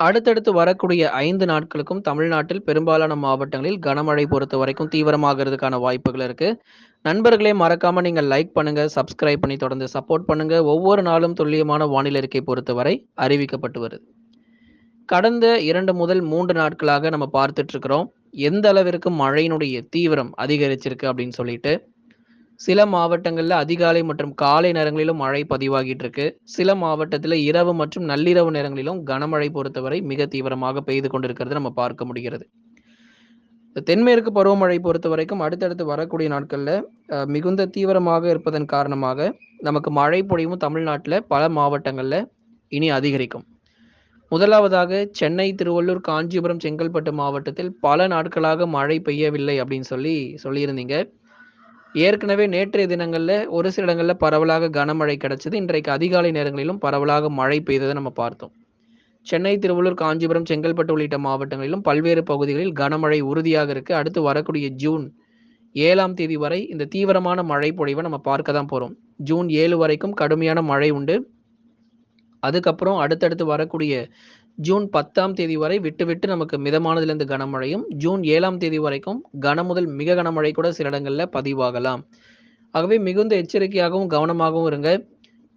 அடுத்தடுத்து வரக்கூடிய ஐந்து நாட்களுக்கும் தமிழ்நாட்டில் பெரும்பாலான மாவட்டங்களில் கனமழை பொறுத்த வரைக்கும் தீவிரமாகிறதுக்கான வாய்ப்புகள் இருக்கு. நண்பர்களே மறக்காம நீங்க லைக் பண்ணுங்க, சப்ஸ்கிரைப் பண்ணி தொடர்ந்து சப்போர்ட் பண்ணுங்க. ஒவ்வொரு நாளும் துல்லியமான வானிலை அறிக்கை பொறுத்தவரை அறிவிக்கப்பட்டு வருது. கடந்த இரண்டு முதல் மூன்று நாட்களாக நம்ம பார்த்துட்டு இருக்கிறோம். எந்த அளவிற்கு மழையினுடைய தீவிரம் அதிகரிச்சிருக்கு அப்படின்னு சொல்லிட்டு. சில மாவட்டங்களில் அதிகாலை மற்றும் காலை நேரங்களிலும் மழை பதிவாகிட்டு இருக்கு. சில மாவட்டத்தில் இரவு மற்றும் நள்ளிரவு நேரங்களிலும் கனமழை பொறுத்தவரை மிக தீவிரமாக பெய்து கொண்டிருக்கிறது நம்ம பார்க்க முடிகிறது. தென்மேற்கு பருவமழை பொறுத்த வரைக்கும் அடுத்தடுத்து வரக்கூடிய நாட்களில் மிகுந்த தீவிரமாக இருப்பதன் காரணமாக, நமக்கு மழை பொழிவும் தமிழ்நாட்டில் பல மாவட்டங்களில் இனி அதிகரிக்கும். முதலாவதாக சென்னை, திருவள்ளூர், காஞ்சிபுரம், செங்கல்பட்டு மாவட்டத்தில் பல நாட்களாக மழை பெய்யவில்லை அப்படின்னு சொல்லி சொல்லியிருந்தீங்க. ஏற்கனவே நேற்றைய தினங்களில் ஒரு சில இடங்களில் பரவலாக கனமழை கிடைச்சது. இன்றைக்கு அதிகாலை நேரங்களிலும் பரவலாக மழை பெய்ததை நம்ம பார்த்தோம். சென்னை, திருவள்ளூர், காஞ்சிபுரம், செங்கல்பட்டு உள்ளிட்ட மாவட்டங்களிலும் பல்வேறு பகுதிகளில் கனமழை உறுதியாக இருக்கு. அடுத்து வரக்கூடிய ஜூன் ஏழாம் தேதி வரை இந்த தீவிரமான மழை பொழிவை நம்ம பார்க்க தான் போகிறோம் ஜூன் ஏழு வரைக்கும் கடுமையான மழை உண்டு. அதுக்கப்புறம் அடுத்தடுத்து வரக்கூடிய ஜூன் 10ஆம் தேதி வரை விட்டு விட்டு நமக்கு மிதமானதிலிருந்து கனமழையும், ஜூன் ஏழாம் தேதி வரைக்கும் கன முதல் மிக கனமழை கூட சில இடங்களில் பதிவாகலாம். ஆகவே மிகுந்த எச்சரிக்கையாகவும், கவனமாகவும் இருங்க.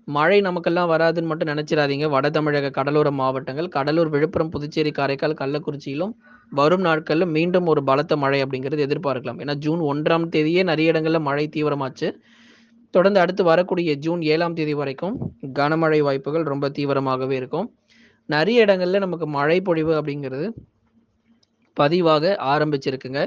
மழை நமக்கெல்லாம் வராதுன்னு மட்டும் நினைச்சிடாதீங்க வட தமிழக கடலோர மாவட்டங்கள், கடலூர், விழுப்புரம், புதுச்சேரி, காரைக்கால், கள்ளக்குறிச்சியிலும் வரும் நாட்களில் மீண்டும் ஒரு பலத்த மழை அப்படிங்கிறது எதிர்பார்க்கலாம். ஏன்னா ஜூன் ஒன்றாம் தேதியே நிறைய இடங்களில் மழை தீவிரமாச்சு. தொடர்ந்து அடுத்து வரக்கூடிய ஜூன் ஏழாம் தேதி வரைக்கும் கனமழை வாய்ப்புகள் ரொம்ப தீவிரமாகவே இருக்கும். நிறைய இடங்கள்ல நமக்கு மழை பொழிவு அப்படிங்கிறது பதிவாக ஆரம்பிச்சிருக்குங்க.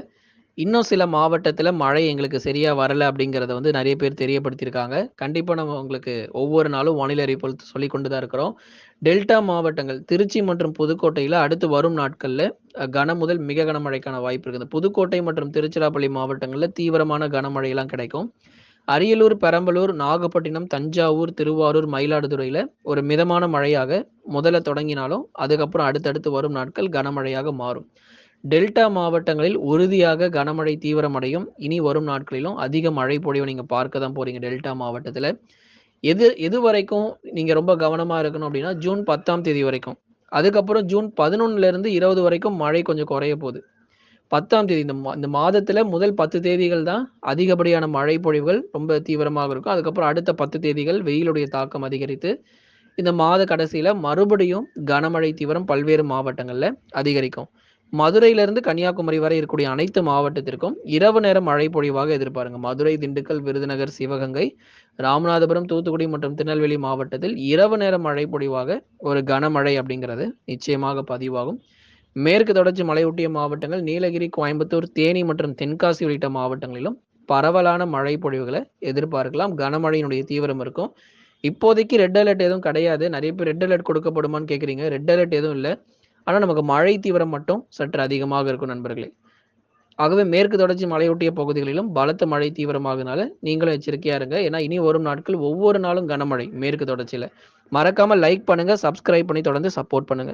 இன்னும் சில மாவட்டத்தில் மழை எங்களுக்கு சரியாக வரலை அப்படிங்கிறத வந்து நிறைய பேர் தெரியப்படுத்தியிருக்காங்க. கண்டிப்பாக நம்ம உங்களுக்கு ஒவ்வொரு நாளும் வானிலை அறிவிப்பு சொல்லி கொண்டு தான் இருக்கிறோம். டெல்டா மாவட்டங்கள் திருச்சி மற்றும் புதுக்கோட்டையில் அடுத்து வரும் நாட்களில் கன முதல் மிக கனமழைக்கான வாய்ப்பு இருக்குது. புதுக்கோட்டை மற்றும் திருச்சிராப்பள்ளி மாவட்டங்களில் தீவிரமான கனமழையெல்லாம் கிடைக்கும். அரியலூர், பெரம்பலூர், நாகப்பட்டினம், தஞ்சாவூர், திருவாரூர், மயிலாடுதுறையில ஒரு மிதமான மழையாக முதல்ல தொடங்கினாலும், அதுக்கப்புறம் அடுத்தடுத்து வரும் நாட்கள் கனமழையாக மாறும். டெல்டா மாவட்டங்களில் உறுதியாக கனமழை தீவிரமடையும். இனி வரும் நாட்களிலும் அதிக மழை பொழிவை நீங்க பார்க்க தான் போறீங்க டெல்டா மாவட்டத்தில் எது எது வரைக்கும் நீங்க ரொம்ப கவனமா இருக்கணும் அப்படின்னா, ஜூன் 10ஆம் தேதி வரைக்கும். அதுக்கப்புறம் ஜூன் 11லிருந்து 20 வரைக்கும் மழை கொஞ்சம் குறைய போகுது 10ஆம் தேதி இந்த மா இந்த மாதத்துல முதல் 10 தேதிகள் தான் அதிகப்படியான மழை பொழிவுகள் ரொம்ப தீவிரமாக இருக்கும். அதுக்கப்புறம் அடுத்த 10 தேதிகள் வெயிலுடைய தாக்கம் அதிகரித்து, இந்த மாத கடைசியில மறுபடியும் கனமழை தீவிரம் பல்வேறு மாவட்டங்கள்ல அதிகரிக்கும். மதுரையிலிருந்து கன்னியாகுமரி வரை இருக்கக்கூடிய அனைத்து மாவட்டத்திற்கும் இரவு நேரம் மழை பொழிவாக எதிர்பாருங்க. மதுரை, திண்டுக்கல், விருதுநகர், சிவகங்கை, ராமநாதபுரம், தூத்துக்குடி மற்றும் திருநெல்வேலி மாவட்டத்தில் இரவு நேர மழை பொழிவாக ஒரு கனமழை அப்படிங்கிறது நிச்சயமாக பதிவாகும். மேற்கு தொடர்ச்சி மலையொட்டிய மாவட்டங்கள் நீலகிரி, கோயம்புத்தூர், தேனி மற்றும் தென்காசி உள்ளிட்ட மாவட்டங்களிலும் பரவலான மழை பொழிவுகளை எதிர்பார்க்கலாம். கனமழையினுடைய தீவிரம் இருக்கும். இப்போதைக்கு ரெட் அலர்ட் எதுவும் கிடையாது. நிறைய பேர் ரெட் அலர்ட் கொடுக்கப்படுமான்னு கேட்குறீங்க ரெட் அலர்ட் எதுவும் இல்லை ஆனால் நமக்கு மழை தீவிரம் மட்டும் சற்று அதிகமாக இருக்கும் நண்பர்களே. ஆகவே மேற்கு தொடர்ச்சி மலையொட்டிய பகுதிகளிலும் பலத்த மழை தீவிரமாகனால நீங்களும் எச்சரிக்கையா இருங்க. ஏன்னா இனி வரும் நாட்கள் ஒவ்வொரு நாளும் கனமழை மேற்கு தொடர்ச்சியில. மறக்காம லைக் பண்ணுங்க, சப்ஸ்கிரைப் பண்ணி தொடர்ந்து சப்போர்ட் பண்ணுங்க.